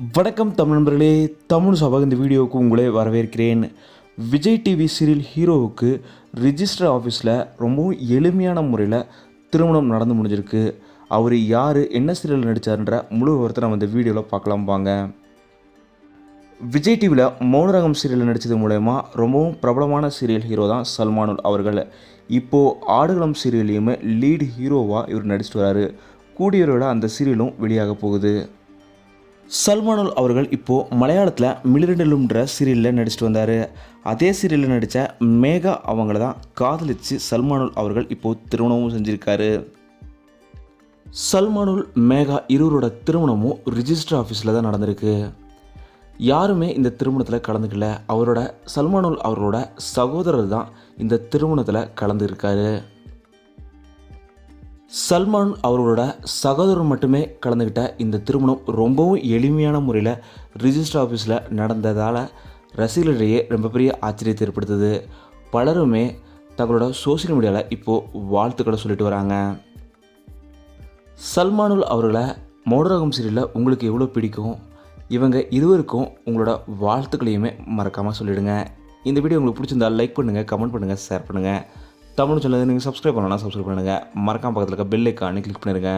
வணக்கம் தமிழ் நண்பர்களே தமிழ் சபா இந்த வீடியோவுக்கு உங்களை வரவேற்கிறேன். விஜய் டிவி சீரியல் ஹீரோவுக்கு ரிஜிஸ்டர் ஆஃபீஸில் ரொம்பவும் எளிமையான முறையில் திருமணம் நடந்து முடிஞ்சிருக்கு. அவர் யார் என்ன சீரியல் நடித்தார்ன்ற முழு விவரத்தை நம்ம இந்த வீடியோவில் பார்க்கலாம் வாங்க. விஜய் டிவியில் மௌனரகம் சீரியல் நடித்தது மூலயமா ரொம்பவும் பிரபலமான சீரியல் ஹீரோ தான் சல்மானுல் அவர்கள். இப்போது ஆடுகளம் சீரியல்லையுமே லீடு ஹீரோவாக இவர் நடிச்சிட்டு வராரு. கூடியவரோட அந்த சீரியலும் வெளியாக போகுது. சல்மானுல் அவர்கள் இப்போது மலையாளத்தில் மிளிரண்டலும்ன்ற சீரியலில் நடிச்சிட்டு வந்தார். அதே சீரியலில் நடித்த மேகா அவங்கள தான் காதலித்து சல்மானுல் அவர்கள் இப்போது திருமணமும் செஞ்சுருக்காரு. சல்மானுல் மேகா இருவரோட திருமணமும் ரிஜிஸ்டர் ஆஃபீஸில் தான் நடந்திருக்கு. யாருமே இந்த திருமணத்தில் கலந்துக்கல. அவரோட சல்மானுல் அவர்களோட சகோதரர் தான் இந்த திருமணத்தில் கலந்துருக்காரு. சல்மான் அவர்களோட சகோதரர் மட்டுமே கலந்துக்கிட்ட இந்த திருமணம் ரொம்பவும் எளிமையான முறையில் ரிஜிஸ்டர் ஆஃபீஸில் நடந்ததால் ரசிகர்களிடையே ரொம்ப பெரிய ஆச்சரியத்தை ஏற்படுத்துது. பலருமே தங்களோட சோஷியல் மீடியாவில் இப்போது வாழ்த்துக்களை சொல்லிட்டு வராங்க. சல்மானுல் அவர்களை மோடரகம் சீரியலில் உங்களுக்கு எவ்வளோ பிடிக்கும்? இவங்க இருவருக்கும் உங்களோட வாழ்த்துக்களையுமே மறக்காமல் சொல்லிடுங்க. இந்த வீடியோ உங்களுக்கு பிடிச்சிருந்தா லைக் பண்ணுங்கள் கமெண்ட் பண்ணுங்கள் ஷேர் பண்ணுங்கள் தமிழ் சேனல் நீங்கள் சப்ஸ்கிரைப் பண்ணலாம் சப்ஸ்கிரைப் பண்ணுங்கள் மறக்காம பக்கத்தில் இருக்க பெல் ஐக்கானே கிளிக் பண்ணிடுங்க.